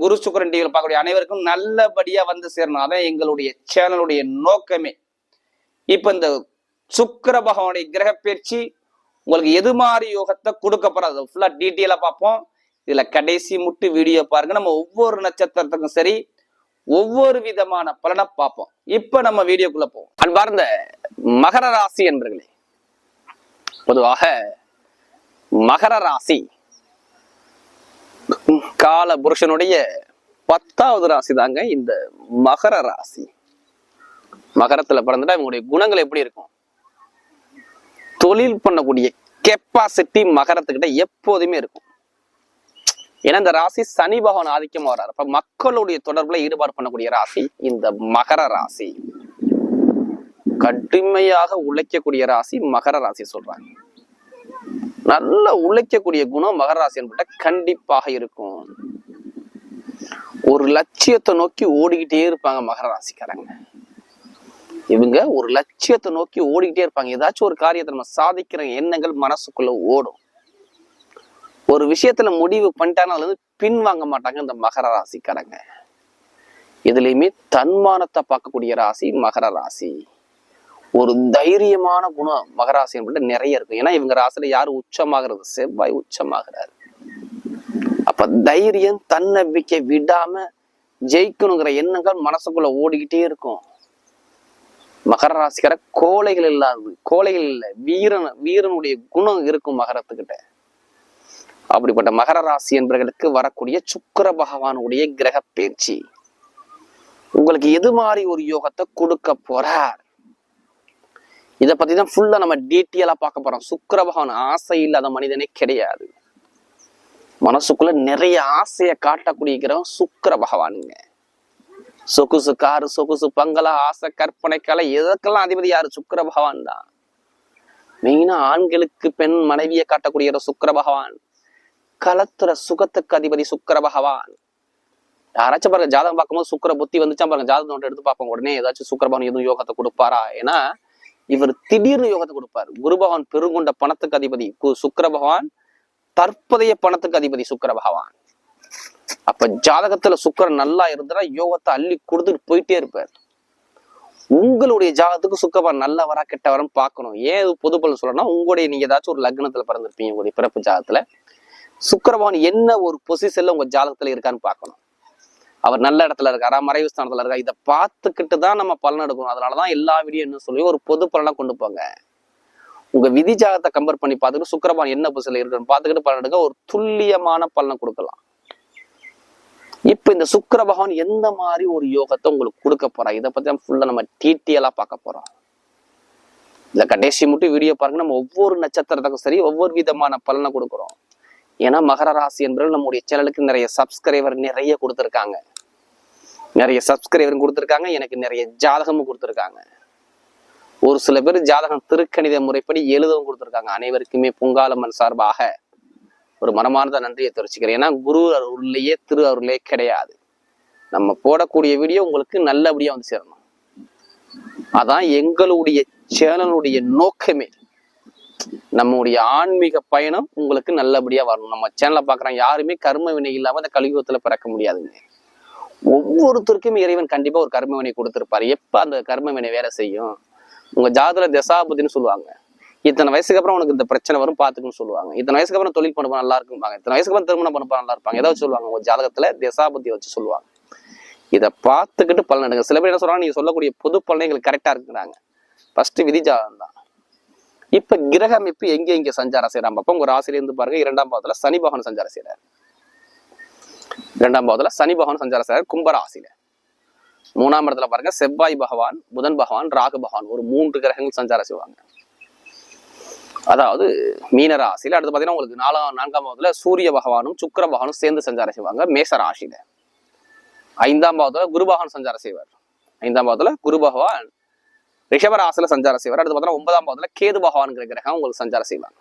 குரு சுக்கரன் டிவியில் பார்க்கக்கூடிய அனைவருக்கும் நல்லபடியா வந்து சேரணும். அதான் எங்களுடைய சேனலுடைய நோக்கமே. இப்ப இந்த சுக்கர பகவானுடைய கிரக பயிற்சி உங்களுக்கு எது மாதிரி யோகத்தை கொடுக்க போறது ஃபுல்லா டீட்டெயிலா பார்ப்போம். இதுல கடைசி முட்டு வீடியோ பாருங்க. நம்ம ஒவ்வொரு நட்சத்திரத்துக்கும் சரி ஒவ்வொரு விதமான பலனை பார்ப்போம். இப்ப நம்ம வீடியோக்குள்ள போவோம். அன்பார்ந்த மகர ராசி என்பர்களே பொதுவாக மகர ராசி கால புருஷனுடைய பத்தாவது ராசி தாங்க இந்த மகர ராசி. மகரத்துல பிறந்துட்டா இவங்களுடைய குணங்கள் எப்படி இருக்கும்? தொழில் பண்ணக்கூடிய கெப்பாசிட்டி மகரத்துக்கிட்ட எப்போதுமே இருக்கும். ஏன்னா இந்த ராசி சனி பகவான் ஆதிக்கமா வர்றாரு. அப்ப மக்களுடைய தொடர்புல ஈடுபாடு பண்ணக்கூடிய ராசி இந்த மகர ராசி. கடுமையாக உழைக்கக்கூடிய ராசி மகர ராசி சொல்றாங்க. நல்ல உழைக்கக்கூடிய குணம் மகர என்பட்ட கண்டிப்பாக இருக்கும். ஒரு லட்சியத்தை நோக்கி ஓடிக்கிட்டே இருப்பாங்க மகராசிக்காரங்க இவங்க ஒரு லட்சியத்தை நோக்கி ஓடிக்கிட்டே இருப்பாங்க. ஏதாச்சும் ஒரு காரியத்தை நம்ம சாதிக்கிற எண்ணங்கள் மனசுக்குள்ள ஓடும். ஒரு விஷயத்துல முடிவு பண்ணிட்டாங்கன்னா அதுல இருந்து பின் வாங்க மாட்டாங்க இந்த மகர ராசிக்காரங்க. இதுலயுமே தன்மானத்தை பார்க்கக்கூடிய ராசி மகர ராசி. ஒரு தைரியமான குணம் மகராசி என்பது நிறைய இருக்கும். ஏன்னா இவங்க ராசியில யாரு உச்சமாகிறது? செவ்வாய் உச்சமாகிறாரு. அப்ப தைரியம் தன்னம்பிக்கை விடாம ஜெயிக்கணுங்கிற எண்ணங்கள் மனசுக்குள்ள ஓடிக்கிட்டே இருக்கும். மகர ராசிக்கார கோழைகள் இல்லாதது. கோழைகள் இல்லை. வீரன் வீரனுடைய குணம் இருக்கும் மகரத்துக்கிட்ட. அப்படிப்பட்ட மகர ராசி என்பவர்களுக்கு வரக்கூடிய சுக்கிர பகவானுடைய கிரக பயிற்சி உங்களுக்கு எது மாதிரி ஒரு யோகத்தை கொடுக்க போறார்? இதை பத்தி தான் ஃபுல்லா நம்ம டீட்டெயிலா பார்க்க போறோம். சுக்கிர பகவான் ஆசை இல்லாத மனிதனே கிடையாது. மனசுக்குள்ள நிறைய ஆசையை காட்டக்கூடிய கிரகம் சுக்கிர பகவானுங்க சொகுசு காரு சொகுசு பங்களா ஆசை கற்பனை கலை இதற்கெல்லாம் அதிபதி யாரு? சுக்கிர பகவான் தான் மெயினா ஆண்களுக்கு பெண் மனைவியை காட்டக்கூடிய சுக்கர சுக்கிர பகவான் கலத்துற சுகத்துக்கு அதிபதி சுக்கிர பகவான் யாராச்சும் பாருங்க ஜாதகம் பார்க்கும்போது சுக்கிர புத்தி வந்துச்சா பாருங்க ஜாதகம் எடுத்து பார்ப்போம். உடனே ஏதாச்சும் சுக்கர பகவான் எதுவும் யோகத்தை கொடுப்பாரா? ஏன்னா இவர் திடீர்னு யோகத்தை கொடுப்பார். குரு பகவான் பெருங்கொண்ட பணத்துக்கு அதிபதி. கு- பகவான் தற்போதைய பணத்துக்கு அதிபதி சுக்கர பகவான். அப்ப ஜாதகத்துல சுக்கிரன் நல்லா இருந்தா யோகத்தை அள்ளி கொடுத்துட்டு போயிட்டே இருப்பார். உங்களுடைய ஜாதகத்துக்கு சுக்கரன் நல்லவரா கெட்டவரன்னு பார்க்கணும். ஏன் இது பொது பலன் சொல்றேன்னா உங்களுடைய நீங்க ஏதாச்சும் ஒரு லக்னத்துல பிறந்திருப்பீங்க உங்களுடைய பிறப்பு ஜாதகத்துல. சுக்கிரபகவான் என்ன ஒரு பொசிஷன்ல உங்க ஜாதகத்துல இருக்கான்னு பார்க்கணும். அவர் நல்ல இடத்துல இருக்காரா மறைவு ஸ்தானத்துல இருக்கா இதை பார்த்துக்கிட்டு தான் நம்ம பலன் எடுக்கணும். அதனாலதான் எல்லா வீடியோ என்ன சொல்லி ஒரு பொது பலனா கொண்டு போங்க. உங்க விதி ஜாகத்தை கம்பேர் பண்ணி பார்த்துக்கிட்டு சுக்கரபான் என்ன பொசிஷன்ல இருக்குன்னு பார்த்துக்கிட்டு பலன் எடுக்க ஒரு துல்லியமான பலனை கொடுக்கலாம். இப்ப இந்த சுக்கர பகவான் எந்த மாதிரி ஒரு யோகத்தை உங்களுக்கு கொடுக்க போறா? இதை பத்தி ஃபுல்லா நம்ம டீட்டெயிலா பார்க்க போறோம். இந்த கடைசி மட்டும் வீடியோ பாருங்க. நம்ம ஒவ்வொரு நட்சத்திரத்துக்கும் சரி ஒவ்வொரு விதமான பலனை கொடுக்குறோம். ஏன்னா மகர ராசி என்பவர்கள் நம்முடைய சேனலுக்கு நிறைய சப்ஸ்கிரைபர் நிறைய கொடுத்துருக்காங்க. நிறைய சப்ஸ்கிரைபரும் கொடுத்துருக்காங்க எனக்கு நிறைய ஜாதகமும் கொடுத்துருக்காங்க. ஒரு சில பேர் ஜாதகம் திருக்கணித முறைப்படி எழுதவும் கொடுத்துருக்காங்க. அனைவருக்குமே பொங்காலம்மன் சார்பாக ஒரு மனமார்ந்த நன்றியை தெரிவிச்சுக்கிறேன். ஏன்னா குரு அருள்லையே திரு அருளே கிடையாது. நம்ம போடக்கூடிய வீடியோ உங்களுக்கு நல்லபடியா வந்து சேரணும். அதான் எங்களுடைய சேனலுடைய நோக்கமே. நம்முடைய ஆன்மீக பயணம் உங்களுக்கு நல்லபடியா வரணும். நம்ம சேனலை பார்க்குறோம் யாருமே கர்ம வினை இல்லாம இந்த கலியுகத்துல பிறக்க முடியாதுங்க. ஒவ்வொருத்தருக்கும் இறைவன் கண்டிப்பா ஒரு கர்ம வினை கொடுத்துருப்பாரு. எப்ப அந்த கர்ம வினை வேலை செய்யும்? உங்க ஜாதக தசாபதினு சொல்லுவாங்க. இத்தனை வயசுக்கு அப்புறம் உனக்கு இந்த பிரச்சனை வரும் பாத்துக்குன்னு சொல்லுவாங்க. இத்தனை வயசுக்கு அப்புறம் தொழில் பண்ண நல்லா இருக்கும்பாங்க. இத்தனை வயசுக்கு அப்புறம் திருமணம் பண்ண நல்லா இருப்பாங்க. ஏதாவது சொல்லுவாங்க. உங்க ஜாதகத்துல தசாபதியை வச்சு சொல்லுவாங்க. இதை பார்த்துக்கிட்டு பலன் எடுங்க. சில பேர் என்ன சொல்றாங்க? நீங்க சொல்லக்கூடிய பொது பலனை எங்களுக்கு கரெக்டா இருக்குறாங்க ஃபர்ஸ்ட் விதி ஜாதகம் தான். இப்ப கிரக அமைப்பு எங்க எங்க சஞ்சாரம் செய்யறான் அப்ப உங்க ராசியில இருந்து பாருங்க. இரண்டாம் பாதத்துல சனி பகவான் சஞ்சாரம் செய்யறாரு இரண்டாம் பாவத்துல சனி பகவான் சஞ்சாரம் செய்யறாரு கும்பராசியில. மூணாம் இடத்துல பாருங்க செவ்வாய் பகவான் புதன் பகவான் ராகு பகவான் ஒரு மூன்று கிரகங்கள் சஞ்சாரம் செய்வாங்க. அதாவது மீன ராசியில அடுத்து பாத்தீங்கன்னா உங்களுக்கு நாலாம் நான்காம் பாவத்துல சூரிய பகவானும் சுக்கிர பகவானும் சேர்ந்து சஞ்சாரம் செய்வாங்க மேச ராசியில. ஐந்தாம் பாவத்துல குரு பகவான் சஞ்சாரம் செய்வார். ஐந்தாம் பாவத்துல குரு பகவான் ரிஷபராசில சஞ்சாரம் செய்வார். அடுத்து பார்த்தீங்கன்னா ஒன்பதாம் பாவத்துல கேது பகவான்ங்கிற கிரகம் உங்களுக்கு சஞ்சாரம் செய்வாங்க.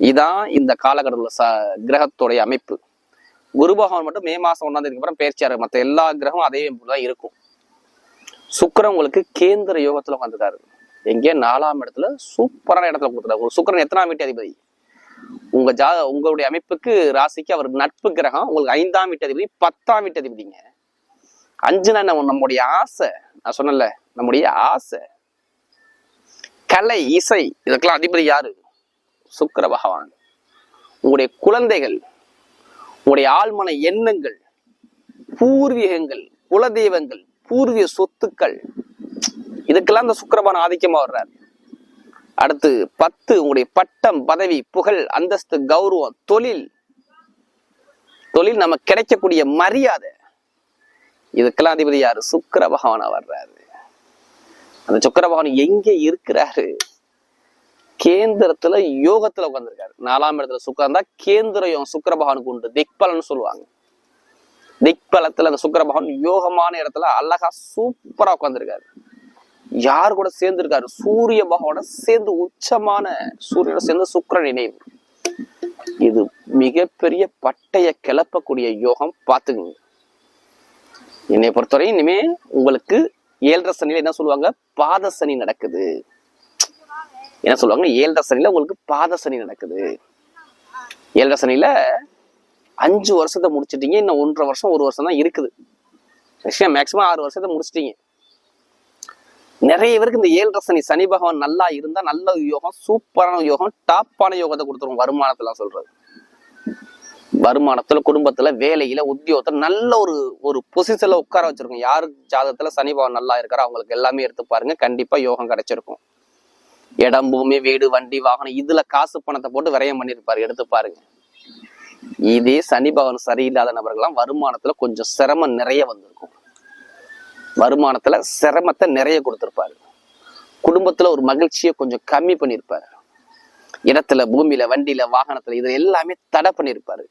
இதான் இந்த காலகட்டத்தில் ச கிரகத்துடைய அமைப்பு. குரு பகவான் மட்டும் மே மாசம் ஒன்றாம் தேதிக்கு அப்புறம் பேர்ச்சியாரு மற்ற எல்லா கிரகமும் அதே தான் இருக்கும். சுக்கரன் உங்களுக்கு கேந்திர யோகத்துல உட்காந்துருக்காரு எங்கே நாலாம் இடத்துல சூப்பரான இடத்துல கொடுத்துருக்காரு. ஒரு சுக்கிரன் எத்தனாம் வீட்டு அதிபதி? உங்க ஜா உங்களுடைய அமைப்புக்கு ராசிக்கு அவர் நட்பு கிரகம். உங்களுக்கு ஐந்தாம் வீட்டு அதிபதி பத்தாம் வீட்டு அதிபதிங்க. அஞ்சுனா நம்ம நம்முடைய ஆசை? நான் சொன்னேன்ல நம்முடைய ஆசை. கலை இசை இதுக்கெல்லாம் அதிபதி யாரு? சுக்கர பகவான். உங்களுடைய குழந்தைகள் உங்களுடைய ஆழ்மன எண்ணங்கள் பூர்வீகங்கள் குலதெய்வங்கள் பூர்வீக சொத்துக்கள் இதுக்கெல்லாம் இந்த சுக்கிரபான் ஆதிக்கமா வர்றாரு. அடுத்து பத்து உங்களுடைய பட்டம் பதவி புகழ் அந்தஸ்து கௌரவம் தொழில். தொழில் நம்ம கிடைக்கக்கூடிய மரியாதை. இதுக்கெல்லாம் அதிபதி யாரு? சுக்கிர பகவானா வர்றாரு. அந்த சுக்கிர பகவான் எங்க இருக்கிறாரு? கேந்திரத்துல யோகத்துல உட்காந்துருக்காரு நாலாம் இடத்துல சுக்கரம் தான் கேந்திர யோகம் சுக்கிர பகவானுக்கு உண்டு. திக்பலன்னு சொல்லுவாங்க. திக்பலத்துல அந்த சுக்கிர பகவான் யோகமான இடத்துல அழகா சூப்பரா உட்காந்துருக்காரு யார் கூட சேர்ந்திருக்காரு? சூரிய பகவான சேர்ந்து உச்சமான சூரியனோட சேர்ந்து சுக்கிரன் நினைவு இது மிகப்பெரிய பட்டைய கிளப்பக்கூடிய யோகம் பார்த்துக்குங்க. என்னை பொறுத்தவரை இனிமே உங்களுக்கு ஏழரை சனியில என்ன சொல்லுவாங்க? பாத சனி நடக்குது. என்ன சொல்லுவாங்க ஏழரை சனியில் உங்களுக்கு பாத சனி நடக்குது. ஏழரை சனியில் அஞ்சு வருஷத்தை முடிச்சிட்டீங்க இன்னும் ஒன்றரை வருஷம் ஒரு வருஷம் தான் இருக்குது. விஷயம் மேக்சிமம் ஆறு வருஷத்தை முடிச்சிட்டீங்க. நிறைய பேருக்கு இந்த ஏழரை சனி சனி பகவான் நல்லா இருந்தா நல்ல யோகம் சூப்பரான யோகம் டாப்பான யோகத்தை கொடுத்துரும் வருமானத்தில் சொல்றது. வருமானத்துல குடும்பத்துல வேலையில உத்தியோகத்துல நல்ல ஒரு ஒரு பொசிஷன்ல உட்கார வச்சிருக்கும் யாரு ஜாதகத்துல சனி பகவான் நல்லா இருக்காரோ அவங்களுக்கு எல்லாமே எடுத்து பாருங்க. கண்டிப்பா யோகம் கிடைச்சிருக்கும். இடம் பூமி வீடு வண்டி வாகனம் இதுல காசு பணத்தை போட்டு விரயம் பண்ணிருப்பாரு. எடுத்து பாருங்க. இதே சனி பகவான் சரியில்லாத நபர்கள்லாம் வருமானத்துல கொஞ்சம் சிரமம் நிறைய வந்திருக்கும். வருமானத்துல சிரமத்தை நிறைய கொடுத்துருப்பாரு. குடும்பத்துல ஒரு மகிழ்ச்சியை கொஞ்சம் கம்மி பண்ணியிருப்பாரு இடத்துல பூமியில வண்டியில வாகனத்துல இதுல எல்லாமே தடை பண்ணியிருப்பாரு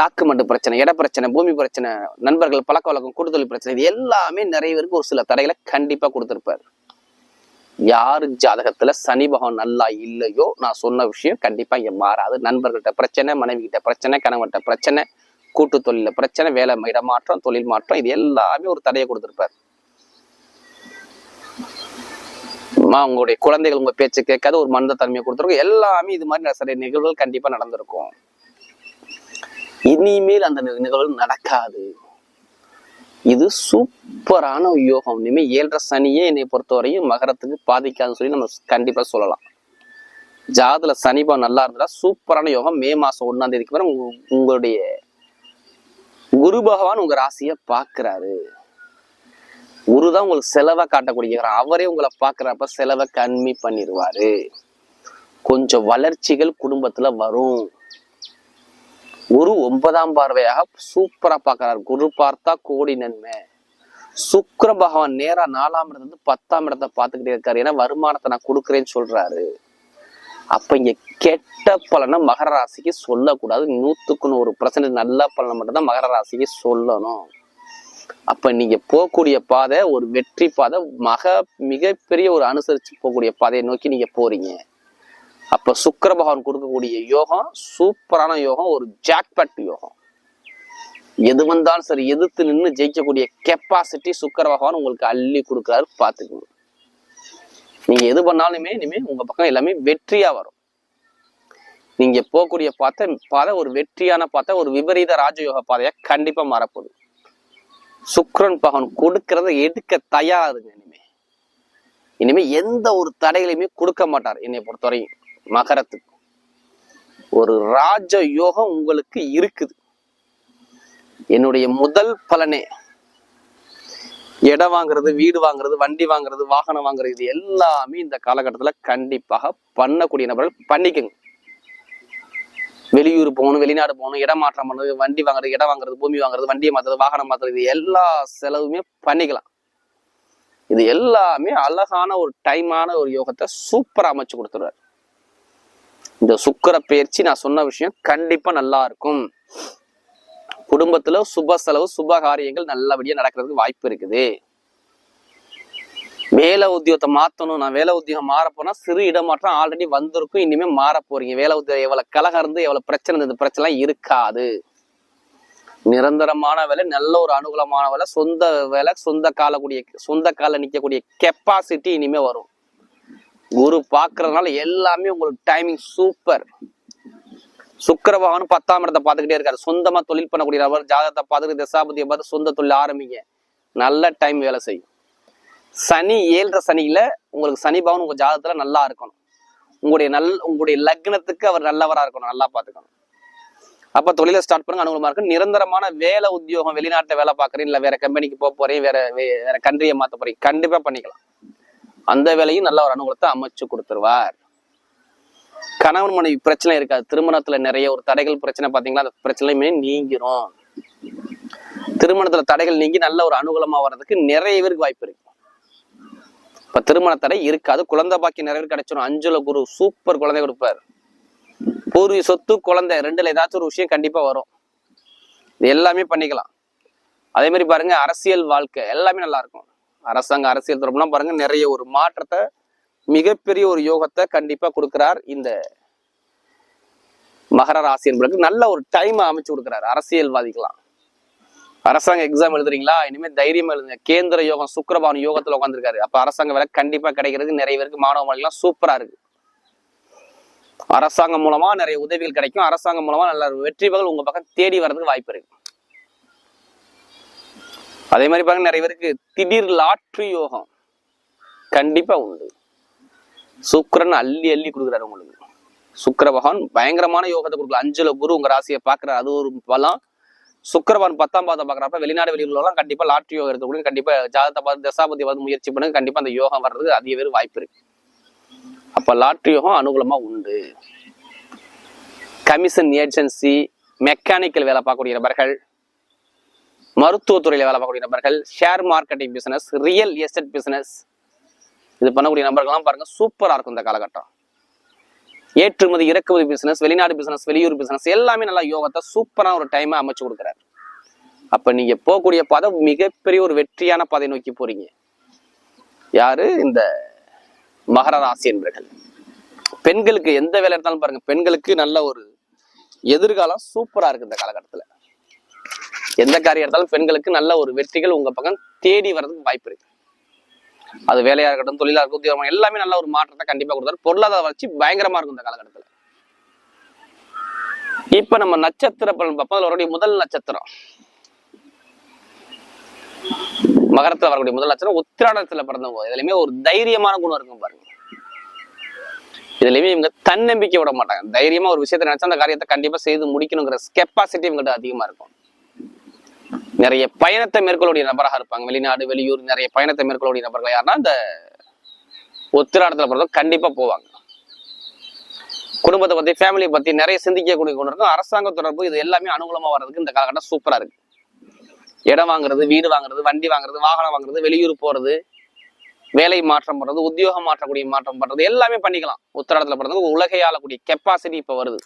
டாக்குமெண்ட் பிரச்சனை இட பிரச்சனை பூமி பிரச்சனை நண்பர்கள் பழக்க வழக்கம் கூடுதல் பிரச்சனை இது எல்லாமே நிறைய பேருக்கு ஒரு சில தடைகளை கண்டிப்பா கொடுத்துருப்பாரு. யார் ஜாதகத்துல சனி பகவான் நல்லா இல்லையோ நான் சொன்ன விஷயம் கண்டிப்பா இங்க மாறாது. நண்பர்கள்ட்ட பிரச்சனை மனைவி கிட்ட பிரச்சனை கணவன்கிட்ட பிரச்சனை கூட்டு தொழில பிரச்சனை வேலை இடமாற்றம் தொழில் மாற்றம் இது எல்லாமே ஒரு தடையை கொடுத்திருப்பாரு. உங்களுடைய குழந்தைகள் உங்க பேச்சு கேட்காத ஒரு மந்த தன்மையை கொடுத்துருக்கும். எல்லாமே இது மாதிரி சில நிகழ்வுகள் கண்டிப்பா நடந்திருக்கும். இனிமேல் அந்த நி- நிகழ்வுகள் நடக்காது. இது சூப்பரான யோகம். இனிமேல் ஏழரை சனியே என்னை பொறுத்தவரையும் மகரத்துக்கு பாதிக்காதுன்னு சொல்லி நம்ம கண்டிப்பா சொல்லலாம். ஜாதுல சனிபா நல்லா இருந்தா சூப்பரான யோகம். மே மாசம் ஒன்னாம் தேதிக்கு பிறகு உங்களுடைய குரு பகவான் உங்க ராசியை பாக்குறாரு குரு தான் உங்களுக்கு செலவை காட்டக்கூடிய அவரே உங்களை பாக்குறப்ப செலவை கம்மி பண்ணிடுவாரு கொஞ்சம் வளர்ச்சிகள் குடும்பத்துல வரும். குரு ஒன்பதாம் பார்வையாக சூப்பரா பார்க்கறாரு. குரு பார்த்தா கோடி நன்மை. சுக்கர பகவான் நேரா நாலாம் இடத்துல இருந்து பத்தாம் இடத்தை பார்த்துக்கிட்டே இருக்காரு. ஏன்னா வருமானத்தை நான் கொடுக்குறேன்னு சொல்றாரு. அப்ப இங்க கெட்ட பலனை மகர ராசிக்கு சொல்லக்கூடாது. நூத்துக்கு நூறு பர்சன்ட் நல்ல பலனை மட்டும்தான் மகர ராசிக்கு சொல்லணும். அப்ப நீங்க போகக்கூடிய பாதை ஒரு வெற்றி பாதை. மக மிகப்பெரிய ஒரு அனுசரிச்சு போகக்கூடிய பாதையை நோக்கி நீங்க போறீங்க. அப்ப சுக்கர பகவான் கொடுக்கக்கூடிய யோகம் சூப்பரான யோகம் ஒரு ஜாக்பேட் யோகம். எது வந்தாலும் சரி எதிர்த்து நின்று ஜெயிக்கக்கூடிய கெப்பாசிட்டி சுக்கர பகவான் உங்களுக்கு அள்ளி கொடுக்குறாரு பார்த்துக்கணும் நீங்க எது பண்ணாலுமே இனிமே உங்க பக்கம் எல்லாமே வெற்றியா வரும். நீங்க போகக்கூடிய பாதை பாதை ஒரு வெற்றியான பாதை ஒரு விபரீத ராஜயோக பாதையா கண்டிப்பா மாறப்போகுது. சுக்ரன் பகவான் கொடுக்கறத எடுக்க தயாருங்க இனிமே. இனிமே எந்த ஒரு தடைகளையுமே கொடுக்க மாட்டார் என்னை பொறுத்தவரையும். மகரத்துக்கு. ஒரு ராஜ யோகம் உங்களுக்கு இருக்குது. என்னுடைய முதல் பலனே. இடம் வாங்குறது வீடு வாங்குறது வண்டி வாங்குறது வாகனம் வாங்குறது இது எல்லாமே இந்த காலகட்டத்துல கண்டிப்பாக பண்ணக்கூடிய நபர்கள் பண்ணிக்கங்க. வெளியூர் போகணும் வெளிநாடு போகணும் இடம் மாற்றம் பண்ணுறது வண்டி வாங்குறது இடம் வாங்குறது பூமி வாங்குறது வண்டியை மாற்றுறது வாகனம் மாத்துறது இது எல்லா செலவுமே பண்ணிக்கலாம். இது எல்லாமே அழகான ஒரு டைமான ஒரு யோகத்தை சூப்பராக அமைச்சு கொடுத்துருவார் இந்த சுக்கர பயிற்சி நான் சொன்ன விஷயம் கண்டிப்பா நல்லா இருக்கும். குடும்பத்துல சுப செலவு சுப காரியங்கள் நல்லபடியா நடக்கிறதுக்கு வாய்ப்பு இருக்குது. வேலை உத்தியோகத்தை மாத்தணும். நான் வேலை உத்தியோகம் மாற போனா சிறு இடமாற்றம் ஆல்ரெடி வந்திருக்கும். இனிமே மாற போறீங்க. வேலை உத்தியோகம் எவ்வளவு கலகம் இருந்து எவ்வளவு பிரச்சனை இருந்தது இந்த பிரச்சனை எல்லாம் இருக்காது. நிரந்தரமான வேலை நல்ல ஒரு அனுகூலமான வேலை சொந்த வேலை சொந்த காலக்கூடிய சொந்த கால நிக்கக்கூடிய கெப்பாசிட்டி இனிமே வரும். குரு பாக்குறதுனால எல்லாமே உங்களுக்கு டைமிங் சூப்பர் சுக்கிர பகவான் பத்தாம் இடத்தை பார்த்துக்கிட்டே இருக்காரு. சொந்தமா தொழில் பண்ணக்கூடிய நபர் ஜாதகத்தை பார்த்துட்டு தசாபதியை பார்த்து சொந்த தொழில் ஆரம்பிங்க. நல்ல டைம் வேலை செய்யும். சனி ஏழரை சனியில உங்களுக்கு சனி பவன் உங்க ஜாதகத்துல நல்லா இருக்கணும். உங்களுடைய நல் உங்களுடைய லக்னத்துக்கு அவர் நல்லவரா இருக்கணும். நல்லா பாத்துக்கணும் அப்ப தொழிலை ஸ்டார்ட் பண்ணுங்க அனுகூலமா இருக்கும். நிரந்தரமான வேலை உத்தியோகம் வெளிநாட்டுல வேலை பார்க்கறீங்க இல்ல வேற கம்பெனிக்கு போக போறீங்க வேற வேற கண்ட்ரியை மாத்த போறீங்க கண்டிப்பா பண்ணிக்கலாம். அந்த வேலையும் நல்ல ஒரு அனுகூலத்தை அமைச்சு கொடுத்துருவார். கணவன் மனைவி பிரச்சனை இருக்காது. திருமணத்துல நிறைய ஒரு தடைகள் பிரச்சனை பாத்தீங்களா? அந்த பிரச்சனையுமே நீங்கிரும். திருமணத்துல தடைகள் நீங்கி நல்ல ஒரு அனுகூலமா வர்றதுக்கு நிறைய பேருக்கு வாய்ப்பு இருக்கு. இப்ப திருமண தடை இருக்காது. குழந்தை பாக்கி நிறைய பேர் கிடைச்சிடும் அஞ்சுல குரு சூப்பர் குழந்தை கொடுப்பார். பூர்வீக சொத்து குழந்தை ரெண்டுல ஏதாச்சும் ஒரு விஷயம் கண்டிப்பா வரும். இது எல்லாமே பண்ணிக்கலாம். அதே மாதிரி பாருங்க அரசியல் வாழ்க்கை எல்லாமே நல்லா இருக்கும். அரசாங்க அரசியல் தொடர்புலாம் பாருங்க நிறைய ஒரு மாற்றத்தை மிகப்பெரிய ஒரு யோகத்தை கண்டிப்பா கொடுக்கிறார் இந்த மகர ராசி என்பதற்கு நல்ல ஒரு டைம் அமைச்சு கொடுக்கிறார் அரசியல்வாதிகளாம் அரசாங்க எக்ஸாம் எழுதுறீங்களா? இனிமே தைரியமா எழுதுங்க. கேந்திர யோகம் சுக்கரபானு யோகத்துல உட்காந்துருக்காரு அப்ப அரசாங்க வேலை கண்டிப்பா கிடைக்கிறதுக்கு நிறைய பேருக்கு மாணவ மாணவிகள்லாம் சூப்பரா இருக்கு. அரசாங்கம் மூலமா நிறைய உதவிகள் கிடைக்கும். அரசாங்கம் மூலமா நல்ல வெற்றிகள் உங்க பக்கம் தேடி வர்றதுக்கு வாய்ப்பு இருக்கு. அதே மாதிரி பாருங்க நிறைய பேருக்கு திடீர் லாட்ரி யோகம் கண்டிப்பா உண்டு. சுக்கரன் அள்ளி அள்ளி கொடுக்குறாரு உங்களுக்கு. சுக்கர பகவான் பயங்கரமான யோகத்தை கொடுக்கல அஞ்சுல குரு உங்க ராசியை பாக்குறாரு அது ஒரு பலம். சுக்கரவான் பத்தாம் பாதம் பாக்குறப்ப வெளிநாடு வெளியூர்லாம் கண்டிப்பா லாட்ரி யோகம் இருக்கக்கூடிய கண்டிப்பா ஜாதகத்தை பார்த்து தசாபதி பார்த்து முயற்சி பண்ணுங்க. கண்டிப்பா அந்த யோகம் வர்றதுக்கு அதிக பேர் வாய்ப்பு இருக்கு. அப்ப லாட்ரி யோகம் அனுகூலமா உண்டு. கமிஷன் ஏஜென்சி மெக்கானிக்கல் வேலை பார்க்கக்கூடிய நபர்கள் மருத்துவத்துறையில் வேலை பார்க்கக்கூடிய நபர்கள் share marketing business real estate business இது பண்ணக்கூடிய நபர்கள்லாம் பாருங்க சூப்பராக இருக்கும் இந்த காலகட்டம். ஏற்றுமதி இறக்குமதி பிசினஸ் வெளிநாடு பிசினஸ் வெளியூர் பிசினஸ் எல்லாமே நல்லா யோகத்தை சூப்பராக ஒரு டைமை அமைச்சு கொடுக்குறாரு. அப்ப நீங்க போகக்கூடிய பாதை மிகப்பெரிய ஒரு வெற்றியான பாதை நோக்கி போறீங்க. யாரு? இந்த மகர ராசி என்பர்கள். பெண்களுக்கு எந்த வேலை எடுத்தாலும் பாருங்க பெண்களுக்கு நல்ல ஒரு எதிர்காலம் சூப்பரா இருக்கு இந்த காலகட்டத்துல. எந்த காரியம் எடுத்தாலும் பெண்களுக்கு நல்ல ஒரு வெற்றிகள் உங்க பக்கம் தேடி வர்றதுக்கு வாய்ப்பு இருக்கு. அது வேலையா இருக்கட்டும் தொழிலா இருக்கட்டும் உத்தியோகம் எல்லாமே நல்ல ஒரு மாற்றத்தை கண்டிப்பா கொடுத்தாரு. பொருளாதார வளர்ச்சி பயங்கரமா இருக்கும் இந்த காலகட்டத்துல. இப்ப நம்ம நட்சத்திர பலன் பார்ப்போம். அதுல வரக்கூடிய முதல் நட்சத்திரம். மகரத்துல வரக்கூடிய முதல் நட்சத்திரம் உத்திராடத்துல பிறந்தவங்க. இதுலயுமே ஒரு தைரியமான குணம் இருக்கும் பாருங்க. இதுலயுமே இவங்க தன்னம்பிக்கை விட மாட்டாங்க. தைரியமா ஒரு விஷயத்த நினைச்சா அந்த காரியத்தை கண்டிப்பா செய்து முடிக்கணுங்கிற கெப்பாசிட்டி இவங்ககிட்ட அதிகமா இருக்கும். நிறைய பயணத்தை மேற்கொள்ளக்கூடிய நபராக இருப்பாங்க. வெளிநாடு வெளியூர் நிறைய பயணத்தை மேற்கொள்ளக்கூடிய நபர்கள் யாருன்னா இந்த உத்திராடத்துல பிறந்தவங்க கண்டிப்பா போவாங்க. குடும்பத்தை பத்தி ஃபேமிலியை பத்தி நிறைய சிந்திக்கக்கூடிய கொண்டு இருக்கும். அரசாங்க தொடர்பு இது எல்லாமே அனுகூலமா வர்றதுக்கு இந்த காலகட்டம் சூப்பரா இருக்கு. இடம் வாங்குறது வீடு வாங்குறது வண்டி வாங்குறது வாகனம் வாங்குறது வெளியூர் போறது வேலை மாற்றம் பண்றது உத்தியோகம் மாற்றக்கூடிய மாற்றம் பண்றது எல்லாமே பண்ணிக்கலாம். உத்திராடத்துல பிறந்தவங்க உலகை ஆளக்கூடிய கெப்பாசிட்டி இப்ப வருது.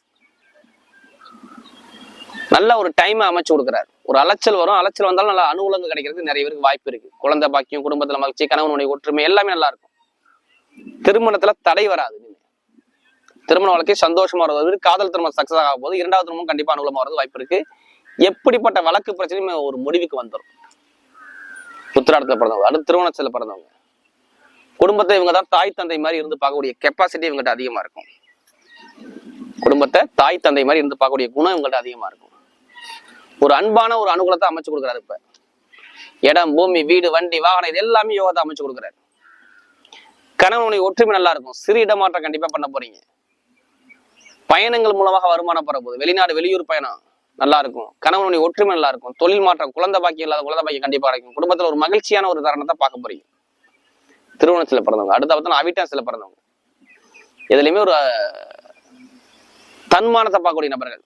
நல்ல ஒரு டைம் அமைச்சு கொடுக்குறாரு. ஒரு அலைச்சல் வரும். அலைச்சல் வந்தாலும் நல்லா அனுகூலங்கள் கிடைக்கிறதுக்கு நிறைய பேருக்கு வாய்ப்பு இருக்கு. குழந்தை பாக்கியம் குடும்பத்துல மகிழ்ச்சி கணவனுடைய ஒற்றுமை எல்லாமே நல்லா இருக்கும். திருமணத்துல தடை வராது திருமண வாழ்க்கை சந்தோஷமா வருவது காதல் திருமணம் சக்சஸ் ஆக போது இரண்டாவது திருமணம் கண்டிப்பா அனுகூலமா வரது வாய்ப்பு இருக்கு. எப்படிப்பட்ட வழக்கு பிரச்சனையும் ஒரு முடிவுக்கு வந்துடும் உத்திராடத்துல பிறந்தவங்க அடுத்து திருமணத்துல பிறந்தவங்க. குடும்பத்தை இவங்க தான் தாய் தந்தை மாதிரி இருந்து பார்க்கக்கூடிய கெப்பாசிட்டி இவங்ககிட்ட அதிகமா இருக்கும். குடும்பத்தை தாய் தந்தை மாதிரி இருந்து பார்க்கக்கூடிய குணம் இவங்கள்ட்ட அதிகமா இருக்கும். ஒரு அன்பான ஒரு அனுகூலத்தை அமைச்சு கொடுக்குறாரு இப்ப. இடம் பூமி வீடு வண்டி வாகனம் இது எல்லாமே யோகத்தை அமைச்சு கொடுக்குறாரு. கணவனுடைய ஒற்றுமை நல்லா இருக்கும். சிறு இடமாற்றம் கண்டிப்பா பண்ண போறீங்க. பயணங்கள் மூலமாக வருமானம் பெற போகுது. வெளிநாடு வெளியூர் பயணம் நல்லா இருக்கும். கணவனுடைய ஒற்றுமை நல்லா இருக்கும். தொழில் மாற்றம் குழந்தை பாக்கியம் இல்லாத குழந்தை பாக்கியம் கண்டிப்பா கிடைக்கும். குடும்பத்துல ஒரு மகிழ்ச்சியான ஒரு தருணத்தை பார்க்க போறீங்க. திருவண்ணத்துல பிறந்தவங்க அடுத்த பார்த்தா அவிட்டாசில பிறந்தவங்க. எதுலையுமே ஒரு தன்மானத்தை பார்க்கக்கூடிய நபர்கள்.